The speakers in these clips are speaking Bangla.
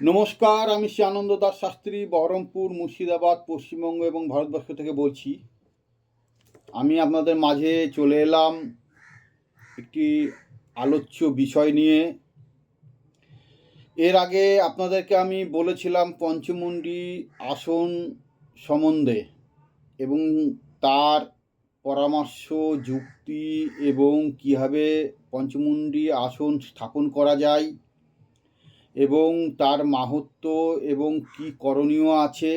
নমস্কার, আমি শ্রী আনন্দ দাস শাস্ত্রী, বহরমপুর, মুর্শিদাবাদ, পশ্চিমবঙ্গ এবং ভারতবর্ষ থেকে বলছি। আমি আপনাদের মাঝে চলে এলাম একটি আলোচ্য বিষয় নিয়ে। এর আগে আপনাদেরকে আমি বলেছিলাম পঞ্চমুণ্ডি আসন সম্বন্ধে এবং তার পরামর্শ, যুক্তি এবং কীভাবে পঞ্চমুণ্ডি আসন স্থাপন করা যায়। এবং তার মাহাত্ম্য এবং কি করণীয় আছে,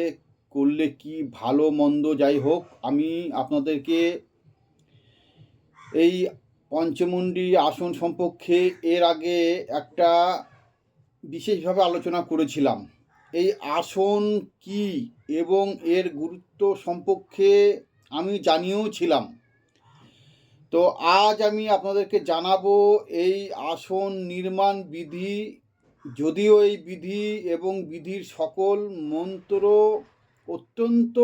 করলে কি ভালো মন্দ যাই হোক, আমি আপনাদেরকে এই পঞ্চমুণ্ডি আসন সম্পর্কে এর আগে একটা বিশেষভাবে আলোচনা করেছিলাম। এই আসন কি এবং এর গুরুত্ব সম্পর্কে আমি জানিয়েও ছিলাম। তো আজ আমি আপনাদেরকে জানাব এই আসন নির্মাণ বিধি যদিও এই বিধি এবং বিধির সকল মন্ত্র অত্যন্ত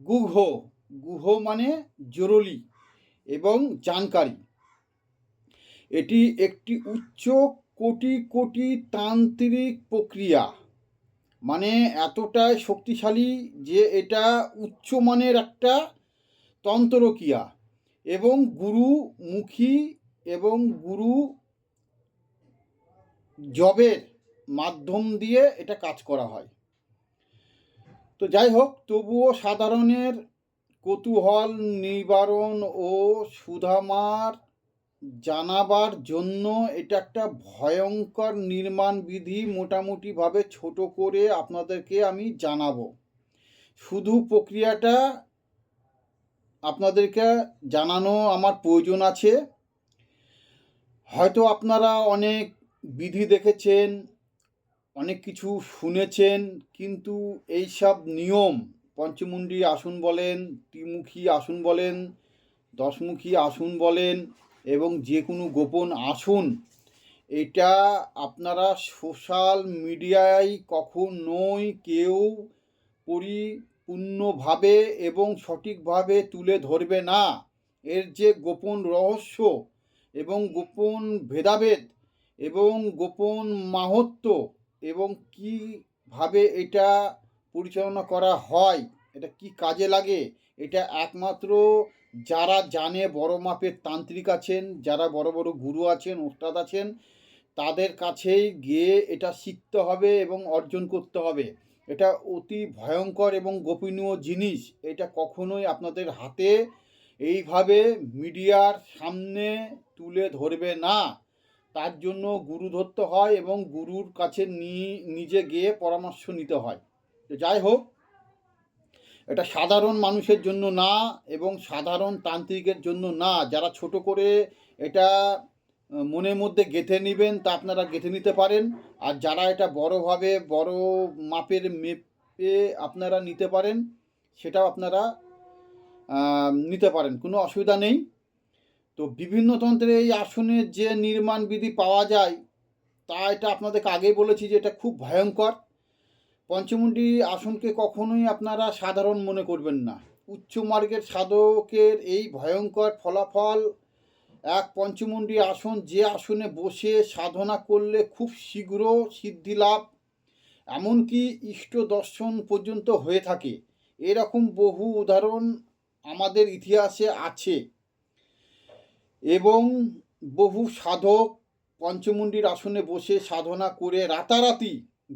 গুহ গুহ মানে জরুরি এবং জানকারী। এটি একটি উচ্চ কোটি কোটি তান্ত্রিক প্রক্রিয়া মানে এতটাই শক্তিশালী যে এটা উচ্চমানের একটা তন্ত্রক্রিয়া এবং গুরুমুখী এবং গুরু জবের মাধ্যম দিয়ে এটা কাজ করা হয়। তো যাই হোক, তবুও সাধারণের কৌতূহল, নিবারণ ও সুধামার জানাবার জন্য এটা একটা ভয়ঙ্কর নির্মাণ বিধি মোটামুটিভাবে ছোট করে আপনাদেরকে আমি জানাব। শুধু প্রক্রিয়াটা আপনাদেরকে জানানো আমার প্রয়োজন আছে। হয়তো আপনারা অনেক বিধি দেখেছেন, অনেক কিছু শুনেছেন, কিন্তু এই সব নিয়ম, পঞ্চমুণ্ডী আসন বলেন, ত্রিমুখী আসন বলেন, দশমুখী আসন বলেন, এবং যে কোনো গোপন আসন, এটা আপনারা সোশ্যাল মিডিয়ায় কখন কখনোই কেউ পরিপূর্ণভাবে এবং সঠিকভাবে তুলে ধরবে না। এর যে গোপন রহস্য এবং গোপন ভেদাভেদ এবং গোপন মাহাত্ম্য এবং কীভাবে এটা পরিচালনা করা হয়, এটা কি কাজে লাগে, এটা একমাত্র যারা জানে বড় মাপের তান্ত্রিক আছেন, যারা বড় বড় গুরু আছেন, ওস্তাদ আছেন, তাদের কাছেই গিয়ে এটা শিখতে হবে এবং অর্জন করতে হবে। এটা অতি ভয়ঙ্কর এবং গোপনীয় জিনিস, এটা কখনোই আপনাদের হাতে এইভাবে মিডিয়ার সামনে তুলে ধরবে না। তার জন্য গুরু ধরতে হয় এবং গুরুর কাছে নিজে গিয়ে পরামর্শ নিতে হয়। তো যাই হোক, এটা সাধারণ মানুষের জন্য না এবং সাধারণ তান্ত্রিকের জন্য না। যারা ছোট করে এটা মনের মধ্যে গেঁথে নেবেন তা আপনারা গেঁথে নিতে পারেন। আর যারা এটা বড়োভাবে, বড় মাপের মেপে আপনারা নিতে পারেন, সেটাও আপনারা নিতে পারেন। কোনো অসুবিধা নেই। তো বিভিন্ন তন্ত্রের এই আসনের যে নির্মাণ বিধি পাওয়া যায়, তা এটা আপনাদেরকে আগেই বলেছি যে এটা খুব ভয়ঙ্কর। পঞ্চমুণ্ডি আসনকে কখনোই আপনারা সাধারণ মনে করবেন না। উচ্চ মার্গের সাধকের এই ভয়ঙ্কর ফলাফল, এক পঞ্চমুণ্ডি আসন যে আসনে বসে সাধনা করলে খুব শীঘ্র সিদ্ধি লাভ, এমনকি ইষ্ট দর্শন পর্যন্ত হয়ে থাকে। এরকম বহু উদাহরণ আমাদের ইতিহাসে আছে। এবং বহু সাধক পঞ্চমুণ্ডির আসনে বসে সাধনা করে রাতারাতি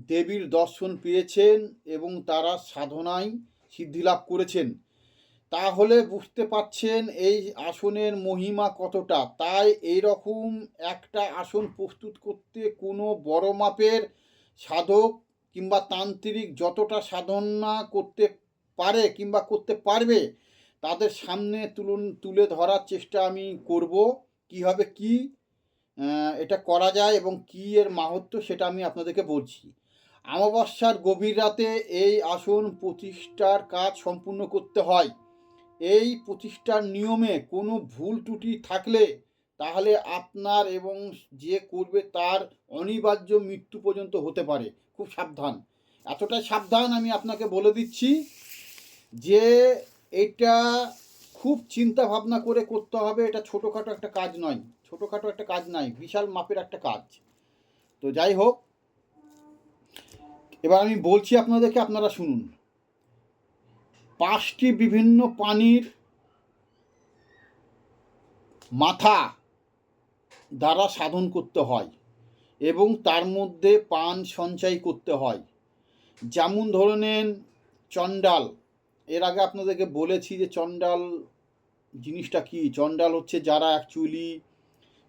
দেবীর দর্শন পেয়েছেন এবং তারা সাধনায় সিদ্ধিলাভ করেছেন। তাহলে বুঝতে পারছেন এই আসনের মহিমা কতটা। তাই এই রকম একটা আসন প্রস্তুত করতে কোনো বড় মাপের সাধক কিংবা তান্ত্রিক যতটা সাধনা করতে পারে কিংবা করতে পারবে তাদের সামনে তুলন, তুলে ধরার চেষ্টা আমি করব। কীভাবে কি এটা করা যায় এবং কী এর মাহাত্ম সেটা আমি আপনাদেরকে বলছি। অমাবস্যার গভীর রাতে এই আসন প্রতিষ্ঠার কাজ সম্পূর্ণ করতে হয়। এই প্রতিষ্ঠার নিয়মে কোনো ভুল ত্রুটি থাকলে তাহলে আপনার এবং যে করবে তার অনিবার্য মৃত্যু পর্যন্ত হতে পারে। খুব সাবধান। এতটাই সাবধান আমি আপনাকে বলে দিচ্ছি যে এটা খুব চিন্তা ভাবনা করে করতে হবে। এটা ছোটোখাটো একটা কাজ নয়। ছোটোখাটো একটা কাজ নয়, বিশাল মাপের একটা কাজ। তো যাই হোক, এবার আমি বলছি আপনাদেরকে, আপনারা শুনুন। পাঁচটি বিভিন্ন পানির মাথা দ্বারা সাধন করতে হয় এবং তার মধ্যে পান সঞ্চয় করতে হয়। যেমন ধরে নেন, চণ্ডাল। এর আগে আপনাদেরকে বলেছি যে চণ্ডাল জিনিসটা কি? চণ্ডাল হচ্ছে যারা অ্যাকচুয়ালি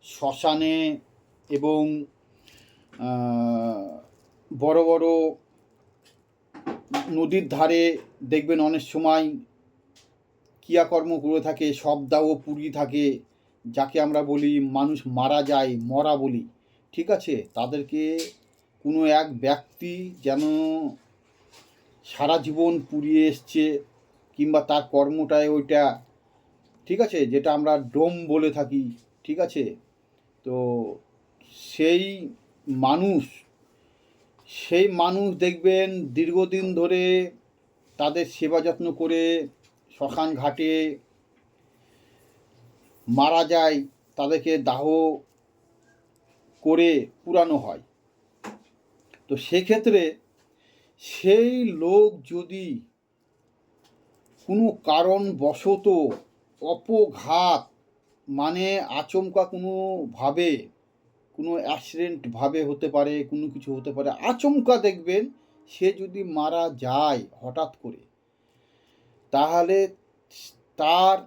শ্মশানে এবং বড় বড় নদীর ধারে দেখবেন অনেক সময় ক্রিয়াকর্ম করে থাকে, শবদাহ পুরি থাকে, যাকে আমরা বলি মানুষ মারা যায়, মরা বলি। ঠিক আছে? তাদেরকে কোনো এক ব্যক্তি যেন সারা জীবন পুড়িয়ে এসছে, কিংবা তার কর্মটায় ওইটা, ঠিক আছে? যেটা আমরা ডোম বলে থাকি, ঠিক আছে? তো সেই মানুষ সেই মানুষ দেখবেন দীর্ঘদিন ধরে তাদের সেবা যত্ন করে শ্মশান ঘাটে মারা যায়, তাদেরকে দাহ করে পুরানো হয়। তো সেক্ষেত্রে সেই লোক যদি কোনো কারণবশত অপঘাত মানে আচমকা কোনোভাবে, কোনো অ্যাক্সিডেন্ট ভাবে হতে পারে, কোনো কিছু হতে পারে, আচমকা দেখবেন সে যদি মারা যায় হঠাৎ করে, তাহলে তার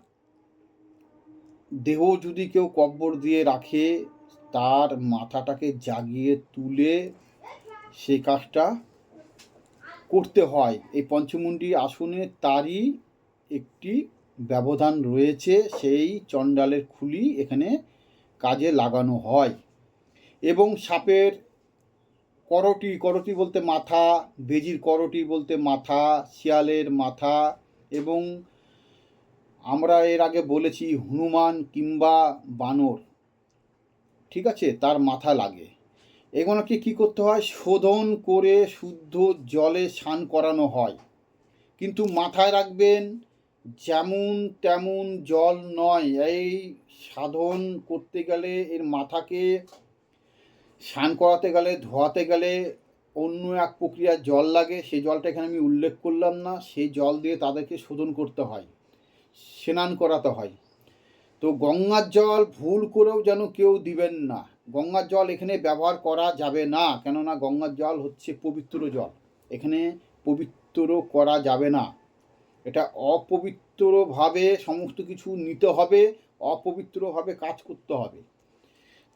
দেহ যদি কেউ কব্বর দিয়ে রাখে, তার মাথাটাকে জাগিয়ে তুলে সেই কাজটা করতে হয়। এই পঞ্চমুণ্ডী আসনে তারই একটি ব্যবধান রয়েছে, সেই চণ্ডালের খুলি এখানে কাজে লাগানো হয়। এবং সাপের করটি করটি বলতে মাথা, বেজির করটি বলতে মাথা, শিয়ালের মাথা এবং আমরা এর আগে বলেছি হনুমান কিংবা বানর। ঠিক আছে? তার মাথা লাগে। এগুলোকে কী করতে হয়? শোধন করে শুদ্ধ জলে স্নান করানো হয়। কিন্তু মাথায় রাখবেন, যেমন তেমন জল নয়। এই সাধন করতে গেলে, এর মাথাকে স্নান করাতে গেলে, ধোয়াতে গেলে অন্য এক প্রক্রিয়ার জল লাগে। সেই জলটা এখানে আমি উল্লেখ করলাম না। সেই জল দিয়ে তাদেরকে শোধন করতে হয়, স্নান করাতে হয়। তো গঙ্গার জল ভুল করেও যেন কেউ দিবেন না। গঙ্গার জল এখানে ব্যবহার করা যাবে না, কেননা গঙ্গার জল হচ্ছে পবিত্র জল। এখানে পবিত্র করা যাবে না। এটা অপবিত্রভাবে সমস্ত কিছু নিতে হবে, অপবিত্রভাবে কাজ করতে হবে।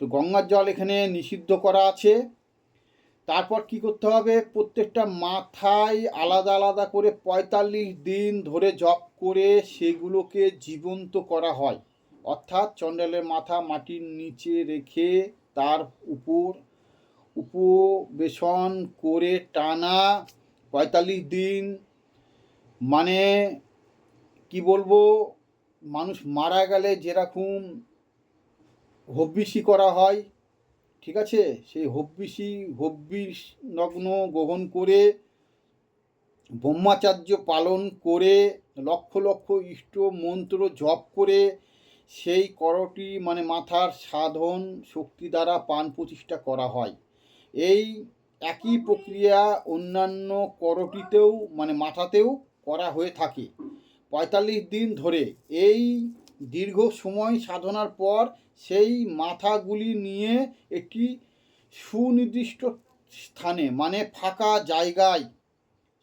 তো গঙ্গার জল এখানে নিষিদ্ধ করা আছে। তারপর কি করতে হবে? প্রত্যেকটা মাথায় আলাদা আলাদা করে পঁয়তাল্লিশ দিন ধরে জপ করে সেগুলোকে জীবন্ত করা হয়। অর্থাৎ চণ্ডালের মাথা মাটির নিচে রেখে তার উপর উপবেশন করে টানা পঁয়তাল্লিশ দিন। মানে কি বলব, মানুষ মারা গেলে যেরকম হব্বিসি করা হয়, ঠিক আছে? সেই হব্বিসি হব্বিস নগ্ন গ্রহণ করে, ব্রহ্মাচার্য পালন করে, লক্ষ লক্ষ ইষ্ট মন্ত্র জপ করে সেই করটি মানে মাথার সাধন শক্তি দ্বারা পান প্রতিষ্ঠা করা হয়। এই একই প্রক্রিয়া অন্যান্য করটিতেও মানে মাথাতেও করা হয়ে থাকে। পঁয়তাল্লিশ দিন ধরে এই দীর্ঘ সময় সাধনার পর সেই মাথাগুলি নিয়ে একটি সুনির্দিষ্ট স্থানে মানে ফাঁকা জায়গায়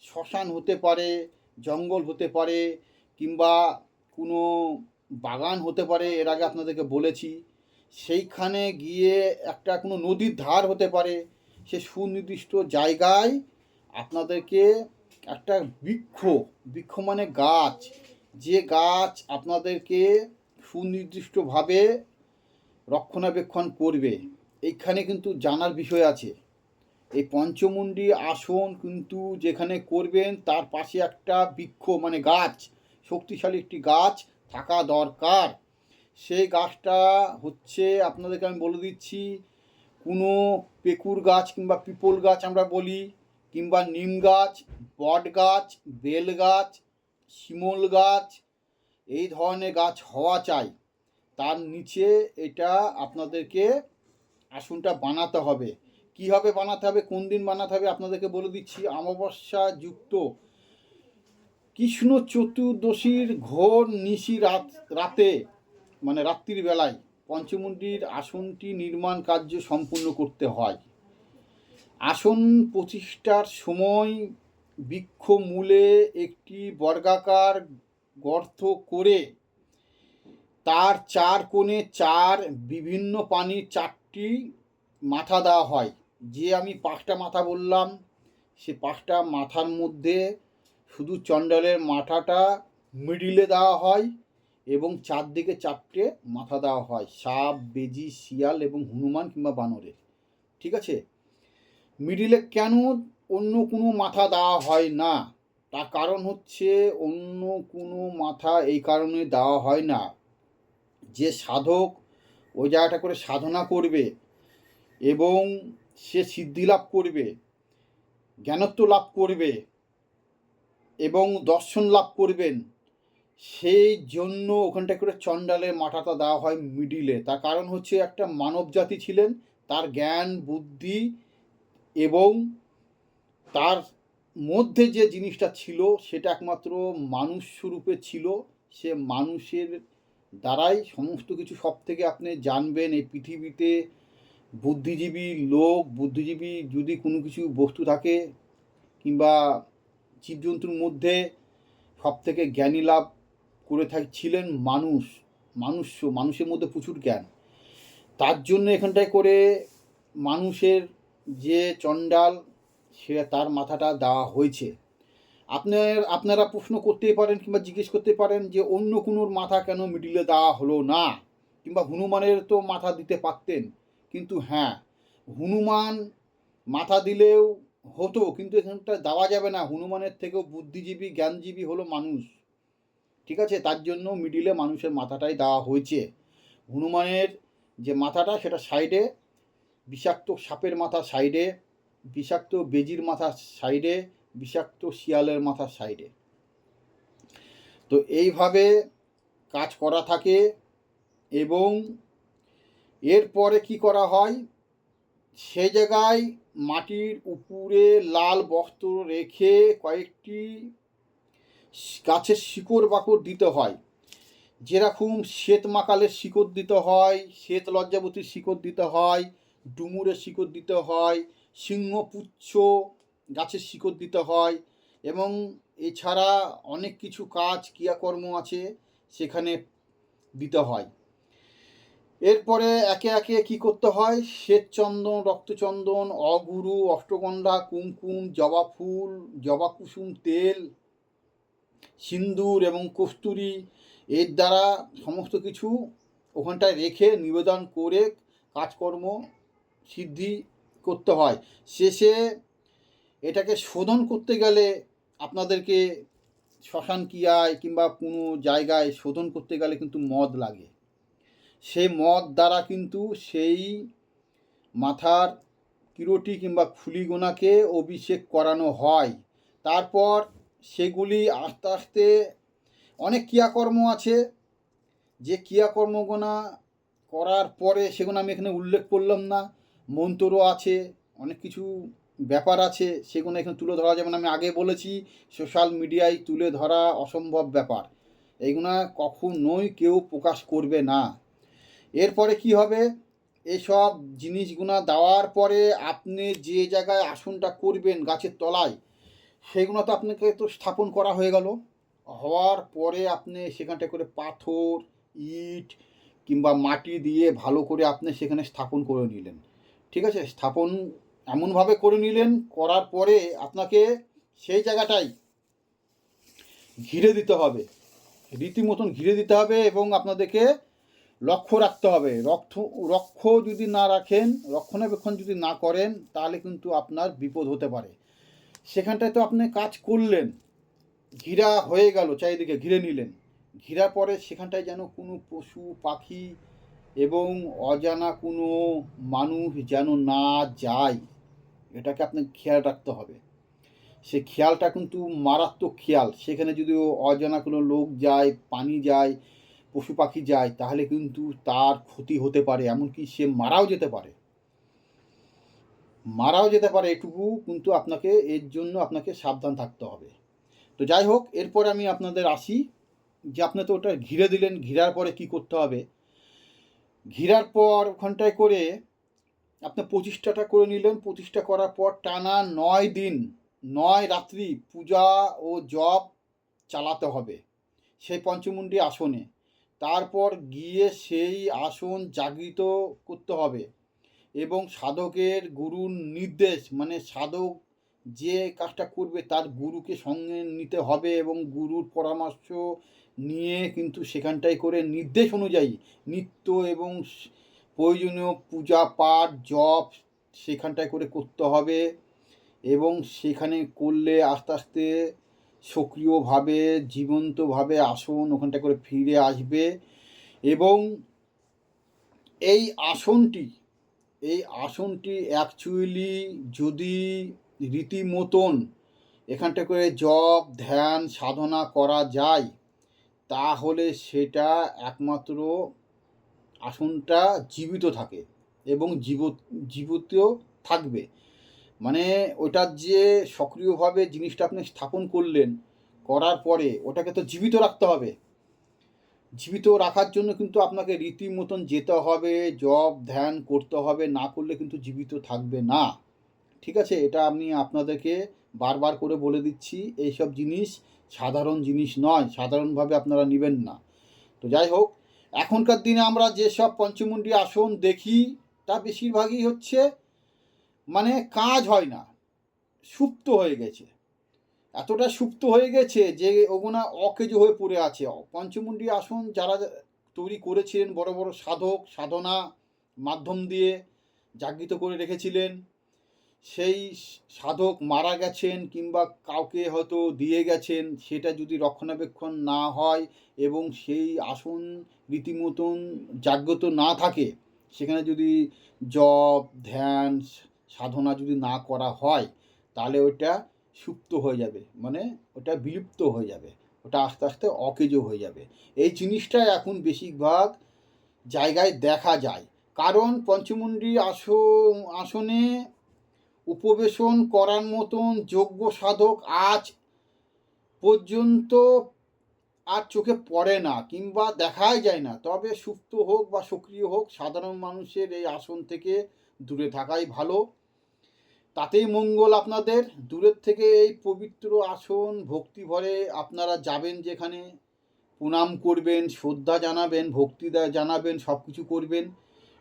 শ্মশান হতে পারে, জঙ্গল হতে পারে কিংবা কোনো বাগান হতে পারে, এর আগে আপনাদেরকে বলেছি। সেইখানে গিয়ে একটা কোনো নদীর ধার হতে পারে, সে সুনির্দিষ্ট জায়গায় আপনাদেরকে একটা বৃক্ষ বৃক্ষ মানে গাছ, যে গাছ আপনাদেরকে সুনির্দিষ্টভাবে রক্ষণাবেক্ষণ করবে। এইখানে কিন্তু জানার বিষয় আছে। এই পঞ্চমুণ্ডী আসন কিন্তু যেখানে করবেন, তার পাশে একটা বৃক্ষ মানে গাছ, শক্তিশালী একটি গাছ থাকা দরকার। সেই গাছটা হচ্ছে, আপনাদেরকে আমি বলে দিচ্ছি, কোনো পেকুর গাছ কিংবা পিপল গাছ আমরা বলি, কিংবা নিম গাছ, বট গাছ, বেল গাছ, শিমল গাছ, এই ধরনের গাছ হওয়া চাই। তার নিচে এটা আপনাদেরকে আসনটা বানাতে হবে। কীভাবে বানাতে হবে, কোন দিন বানাতে হবে আপনাদেরকে বলে দিচ্ছি অমাবস্যা যুক্ত কৃষ্ণ চতুর্দশীর ঘোর নিশি রাত, রাতে মানে রাত্রির বেলায় পঞ্চমুণ্ডির আসনটি নির্মাণ কার্য সম্পূর্ণ করতে হয়। আসন প্রতিষ্ঠার সময় বৃক্ষ মূলে একটি বর্গাকার গর্ত করে তার চার কোণে চার বিভিন্ন পানির চারটি মাথা দেওয়া হয়। যে আমি পাঁচটা মাথা বললাম, সে পাঁচটা মাথার মধ্যে শুধু চণ্ডালের মাথাটা মিডিলে দেওয়া হয় এবং চারদিকে চারটে মাথা দেওয়া হয়, সাপ, বেজি, শিয়াল এবং হনুমান কিংবা বানরের। ঠিক আছে? মিডিলে কেন অন্য কোনো মাথা দেওয়া হয় না? তার কারণ হচ্ছে অন্য কোনো মাথা এই কারণে দেওয়া হয় না। যে সাধক ওই জায়গাটা করে সাধনা করবে এবং সে সিদ্ধি লাভ করবে, জ্ঞানত্ব লাভ করবে এবং দর্শন লাভ করবেন। সেই জন্য ওখানটা করে চণ্ডালের মাথাটা দেওয়া হয় মিডিলে। তার কারণ হচ্ছে একটা মানব জাতি ছিলেন, তার জ্ঞান, বুদ্ধি এবং তার মধ্যে যে জিনিসটা ছিল সেটা একমাত্র মানুষ স্বরূপে ছিল। সে মানুষের দ্বারাই সমস্ত কিছু সব থেকে আপনি জানবেন। এই পৃথিবীতে বুদ্ধিজীবী লোক, বুদ্ধিজীবী যদি কোনো কিছু বস্তু থাকে কিংবা জীবজন্তুর মধ্যে সব থেকে জ্ঞানী লাভ করে থাক ছিলেন মানুষ মানুষ মানুষের মধ্যে প্রচুর জ্ঞান। তার জন্য এখানটায় করে মানুষের যে চণ্ডাল, সে তার মাথাটা দেওয়া হয়েছে। আপনার, আপনারা প্রশ্ন করতেই পারেন কিংবা জিজ্ঞেস করতে পারেন যে অন্য কোনোর মাথা কেন মিডিলে দেওয়া হলো না? কিংবা হনুমানের তো মাথা দিতে পারতেন, কিন্তু হ্যাঁ হনুমান মাথা দিলেও হতো, কিন্তু এখানটা দেওয়া যাবে না। হনুমানের থেকেও বুদ্ধিজীবী, জ্ঞানজীবী হলো মানুষ। ঠিক আছে? তার জন্য মিডিলে মানুষের মাথাটাই দেওয়া হয়েছে। হনুমানের যে মাথাটা, সেটা সাইডে, বিষাক্ত সাপের মাথা সাইডে, বিষাক্ত বেজির মাথা সাইডে, বিষাক্ত শিয়ালের মাথা সাইডে। তো এইভাবে কাজ করা থাকে এবং এরপরে কি করা হয়? সে জায়গায় মাটির উপরে লাল বস্ত্র রেখে কয়েকটি গাছের শিকড় বাকড় দিতে হয়। যেরকম শ্বেত মাকালের শিকড় দিতে হয়, শ্বেত লজ্জাবতীর শিকড় দিতে হয়, ডুমুরের শিকড় দিতে হয়, সিংহপুচ্ছ গাছের শিকড় দিতে হয় এবং এছাড়া অনেক কিছু কাজ, ক্রিয়াকর্ম আছে সেখানে দিতে হয়। এরপরে একে একে কি করতে হয়? শ্বেতচন্দন, রক্তচন্দন, অগুরু, অষ্টগন্ধা, কুমকুম, জবা ফুল, জবা কুসুম, তেল, সিন্দুর এবং কস্তুরি এর দ্বারা সমস্ত কিছু ওখানটায় রেখে নিবেদন করে কাজকর্ম সিদ্ধি করতে হয়। শেষে এটাকে শোধন করতে গেলে আপনাদেরকে শ্মশান কিয়ায় কিংবা কোনো জায়গায় শোধন করতে গেলে কিন্তু মদ লাগে। সেই মদ দ্বারা কিন্তু সেই মাথার কিরোটি কিংবা খুলিগোনাকে অভিষেক করানো হয়। তারপর সেগুলি আস্তে আস্তে অনেক ক্রিয়াকর্ম আছে। যে ক্রিয়াকর্মগুনা করার পরে সেগুলো আমি এখানে উল্লেখ করলাম না। মন্ত্রও আছে, অনেক কিছু ব্যাপার আছে সেগুলো এখানে তুলে ধরা যেমন আমি আগে বলেছি, সোশ্যাল মিডিয়ায় তুলে ধরা অসম্ভব ব্যাপার। এইগুলা কখনোই কেউ প্রকাশ করবে না। এরপরে কি হবে? এসব জিনিসগুলো দেওয়ার পরে আপনি যে জায়গায় আসনটা করবেন গাছের তলায় সেগুলো তো আপনাকে তো স্থাপন করা হয়ে গেল। হওয়ার পরে আপনি সেখানটা করে পাথর, ইট কিংবা মাটি দিয়ে ভালো করে আপনি সেখানে স্থাপন করে নিলেন। ঠিক আছে? স্থাপন এমনভাবে করে নিলেন, করার পরে আপনাকে সেই জায়গাটাই ঘিরে দিতে হবে। রীতিমতন ঘিরে দিতে হবে এবং আপনাদেরকে লক্ষ্য রাখতে হবে। রক্ষ রক্ষ যদি না রাখেন, রক্ষণাবেক্ষণ যদি না করেন, তাহলে কিন্তু আপনার বিপদ হতে পারে। সেখানটায় তো আপনি কাজ করলেন, ঘিরা হয়ে গেল, চারিদিকে ঘিরে নিলেন। ঘিরার পরে সেখানটায় যেন কোনো পশু, পাখি এবং অজানা কোনো মানুষ যেন না যায়, এটাকে আপনাকে খেয়াল রাখতে হবে। সে খেয়ালটা কিন্তু মারাত্মক খেয়াল। সেখানে যদি অজানা কোনো লোক যায়, পানি যায় পশু পাখি যায়, তাহলে কিন্তু তার ক্ষতি হতে পারে, এমনকি সে মারাও যেতে পারে। মারাও যেতে পারে, এটুকু কিন্তু আপনাকে, এর জন্য আপনাকে সাবধান থাকতে হবে। তো যাই হোক, এরপর আমি আপনাদের আসি যে আপনি তো ওটা ঘিরে দিলেন, ঘিরার পরে কি করতে হবে? ঘিরার পর ওখানটায় করে আপনি প্রতিষ্ঠাটা করে নিলেন, প্রতিষ্ঠা করার পর টানা নয় দিন, নয় রাত্রি পূজা ও জপ চালাতে হবে। সেই পঞ্চমুণ্ডী আসনে। তারপর গিয়ে সেই আসন জাগৃত করতে হবে এবং সাধকের গুরুর নির্দেশ মানে সাধক যে কাজটা করবে তার গুরুকে সঙ্গে নিতে হবে এবং গুরুর পরামর্শ নিয়ে কিন্তু সেখানটায় করে নির্দেশ অনুযায়ী নিত্য এবং প্রয়োজনীয় পূজা পাঠ, জপ সেখানটায় করে করতে হবে এবং সেখানে করলে আস্তে আস্তে সক্রিয়ভাবে, জীবন্তভাবে আসন ওখানটা করে ফিরে আসবে এবং এই আসনটি এই আসনটি অ্যাকচুয়ালি যদি রীতিমতন এখানটা করে জপ, ধ্যান, সাধনা করা যায়, তাহলে সেটা একমাত্র আসনটা জীবিত থাকে এবং জীব জীবিত থাকবে। মানে ওটার যে সক্রিয়ভাবে জিনিসটা আপনি স্থাপন করলেন, করার পরে ওটাকে তো জীবিত রাখতে হবে। জীবিত রাখার জন্য কিন্তু আপনাকে রীতিমতন যেতে হবে, জব, ধ্যান করতে হবে, না করলে কিন্তু জীবিত থাকবে না। ঠিক আছে? এটা আমি আপনাদেরকে বারবার করে বলে দিচ্ছি, এইসব জিনিস সাধারণ জিনিস নয়, সাধারণভাবে আপনারা নেবেন না। তো যাই হোক, এখনকার দিনে আমরা যেসব পঞ্চমুণ্ডী আসন দেখি, তা বেশিরভাগই হচ্ছে মানে কাজ হয় না, সুপ্ত হয়ে গেছে। এতটা সুপ্ত হয়ে গেছে যে ওগুনা অকেজো হয়ে পড়ে আছে। পঞ্চমুণ্ডী আসন যারা তৈরি করেছিলেন, বড় বড় সাধক, সাধনা মাধ্যম দিয়ে জাগৃত করে রেখেছিলেন, সেই সাধক মারা গেছেন কিংবা কাউকে হয়তো দিয়ে গেছেন, সেটা যদি রক্ষণাবেক্ষণ না হয় এবং সেই আসন রীতিমতন জাগ্রত না থাকে, সেখানে যদি জপ, ধ্যান সাধনা যদি না করা হয়, তাহলে ওটা সুপ্ত হয়ে যাবে। মানে ওটা বিলুপ্ত হয়ে যাবে। ওটা আস্তে আস্তে অকেজো হয়ে যাবে। এই জিনিসটা এখন বেশিরভাগ জায়গায় দেখা যায়। কারণ পঞ্চমুণ্ডী আসন আসনে উপবেশন করার মতন যোগ্য সাধক আজ পর্যন্ত আর চোখে পড়ে না কিংবা দেখাই যায় না। তবে সুপ্ত হোক বা সক্রিয় হোক, সাধারণ মানুষের এই আসন থেকে দূরে থাকাই ভালো। তাতেই মঙ্গল আপনাদের। দূরের থেকে এই পবিত্র আসন ভক্তি ভরে আপনারা যাবেন যেখানে। প্রণাম করবেন, শ্রদ্ধা জানাবেন ভক্তি জানাবেন সব কিছু করবেন।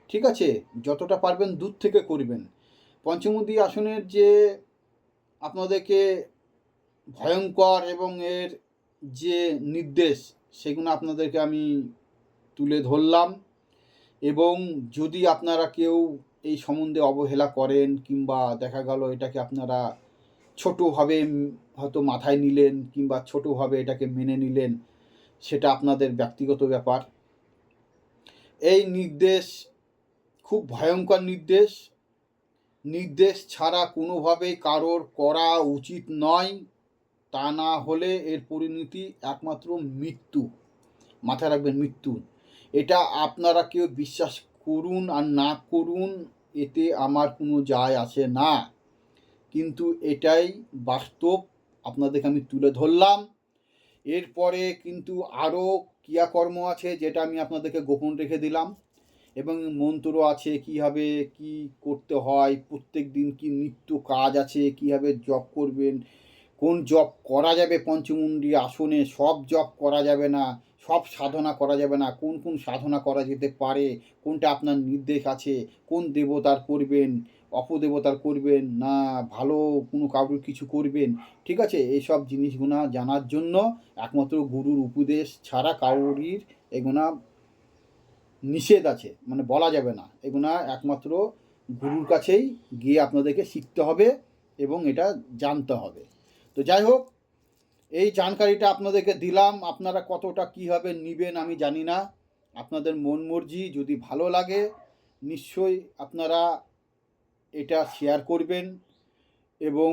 ঠিক আছে? যতটা পারবেন দূর থেকে করবেন। পঞ্চমুদী আসনের যে আপনাদেরকে ভয়ঙ্কর এবং এর যে নির্দেশ, সেগুলো আপনাদেরকে আমি তুলে ধরলাম। এবং যদি আপনারা কেউ এই সম্বন্ধে অবহেলা করেন কিংবা দেখা গেল এটাকে আপনারা ছোটোভাবে হয়তো মাথায় নিলেন কিংবা ছোটোভাবে এটাকে মেনে নিলেন, সেটা আপনাদের ব্যক্তিগত ব্যাপার। এই নির্দেশ খুব ভয়ঙ্কর নির্দেশ। নির্দেশ ছাড়া কোনোভাবেই কারোর করা উচিত নয়। তা না হলে এর পরিণতি একমাত্র মৃত্যু। মাথায় রাখবেন মৃত্যু। এটা আপনারা কেউ বিশ্বাস করুন আর না করুন, এতে আমার কোনো যায় আসে না। কিন্তু এটাই বাস্তব, আপনাদেরকে আমি তুলে ধরলাম। এরপরে কিন্তু আরও ক্রিয়াকর্ম আছে যেটা আমি আপনাদেরকে গোপন রেখে দিলাম। এবং মন্ত্র আছে কীভাবে কি করতে হয়, প্রত্যেক দিন কি নিত্য কাজ আছে, কীভাবে জব করবেন, কোন জব করা যাবে পঞ্চমুণ্ডী আসনে, সব জব করা যাবে না। সব সাধনা করা যাবে না। কোন কোন সাধনা করা যেতে পারে? কোনটা আপনার নির্দেশ আছে? কোন দেবতার করবেন? অপদেবতার করবেন? না, ভালো কোনো কাউর কিছু করবেন? ঠিক আছে? এইসব জিনিসগুলো জানার জন্য একমাত্র গুরুর উপদেশ ছাড়া কাউরির এগুলা নিষেধ আছে। মানে বলা যাবে না। এগুলা একমাত্র গুরুর কাছেই গিয়ে আপনাদেরকে শিখতে হবে এবং এটা জানতে হবে। তো যাই হোক এই জানকারিটা আপনাদেরকে দিলাম, আপনারা কতটা কীভাবে নেবেন আমি জানি না। আপনাদের মন মর্জি যদি ভালো লাগে, নিশ্চয়ই আপনারা এটা শেয়ার করবেন এবং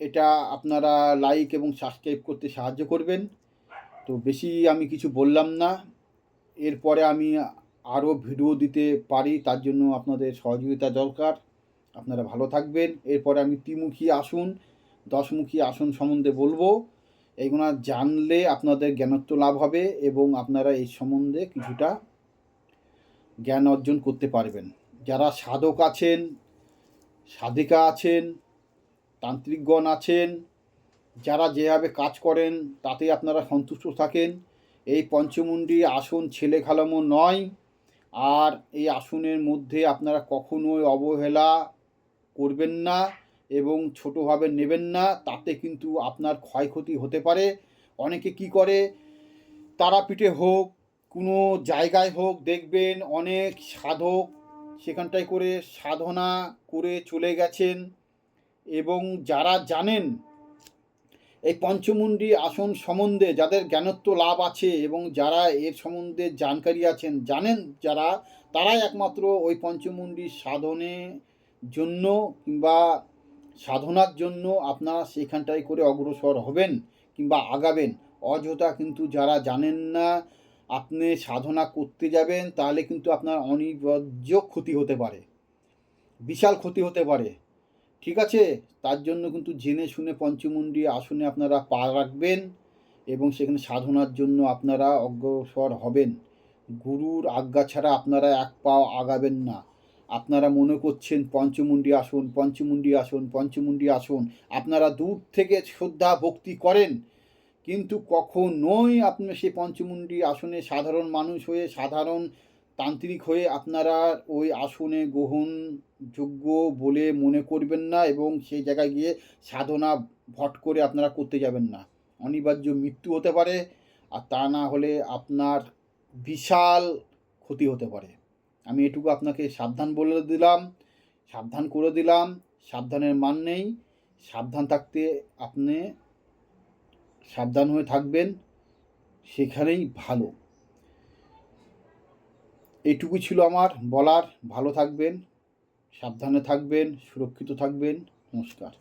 এটা আপনারা লাইক এবং সাবস্ক্রাইব করতে সাহায্য করবেন। তো বেশি আমি কিছু বললাম না। এরপরে আমি আরও ভিডিও দিতে পারি, তার জন্য আপনাদের সহযোগিতা দরকার। আপনারা ভালো থাকবেন। এরপরে আমি ত্রিমুখী আসন, দশমুখী আসন সম্বন্ধে বলব। এইগুলো জানলে আপনাদের জ্ঞানত্ব লাভ হবে এবং আপনারা এই সম্বন্ধে কিছুটা জ্ঞান অর্জন করতে পারবেন। যারা সাধক আছেন, সাধিকা আছেন, তান্ত্রিকগণ আছেন, যারা যেভাবে কাজ করেন তাতে আপনারা সন্তুষ্ট থাকেন। এই পঞ্চমুণ্ডী আসন ছেলে খেলামো নয়, আর এই আসনের মধ্যে আপনারা কখনোই অবহেলা করবেন না। এবং ছোটোভাবে নেবেন না, তাতে কিন্তু আপনার ক্ষয়ক্ষতি হতে পারে। অনেকে কি করে? তারাপীঠে হোক, কোনো জায়গায় হোক, দেখবেন অনেক সাধক সেখানটায় করে সাধনা করে চলে গেছেন এবং যারা জানেন এই পঞ্চমুণ্ডী আসন সম্বন্ধে যাদের জ্ঞানত্ব লাভ আছে এবং যারা এর সম্বন্ধে জানকারি আছেন, জানেন যারা, তারাই একমাত্র ওই পঞ্চমুণ্ডী সাধনে জন্য কিংবা সাধনার জন্য আপনারা সেখানটায় করে অগ্রসর হবেন কিংবা আগাবেন। অযথা কিন্তু যারা জানেন না, আপনি সাধনা করতে যাবেন, তাহলে কিন্তু আপনার অনিবার্য ক্ষতি হতে পারে। বিশাল ক্ষতি হতে পারে। ঠিক আছে? তার জন্য কিন্তু জেনে শুনে পঞ্চমুণ্ডী আসনে আপনারা পা রাখবেন এবং সেখানে সাধনার জন্য আপনারা অগ্রসর হবেন। গুরুর আজ্ঞা ছাড়া আপনারা এক পাও আগাবেন না। আপনারা মনে করছেন পঞ্চমুণ্ডী আসন পঞ্চমুণ্ডী আসন পঞ্চমুণ্ডী আসন, আপনারা দূর থেকে শ্রদ্ধা, ভক্তি করেন। কিন্তু কখনোই আপনি সেই পঞ্চমুণ্ডী আসনে সাধারণ মানুষ হয়ে, সাধারণ তান্ত্রিক হয়ে আপনারা ওই আসনে গ্রহণযোগ্য বলে মনে করবেন না এবং সেই জায়গায় গিয়ে সাধনা, ভট করে আপনারা করতে যাবেন না। অনিবার্য মৃত্যু হতে পারে আর তা না হলে আপনার বিশাল ক্ষতি হতে পারে। আমি এটুকু আপনাকে সাবধান বলে দিলাম, সাবধান করে দিলাম, সাবধানের মান নেই, সাবধান থাকতে আপনি সাবধান হয়ে থাকবেন, সেখানেই ভালো। এইটুকু ছিল আমার, বলার। ভালো থাকবেন, সাবধানে থাকবেন, সুরক্ষিত থাকবেন। নমস্কার।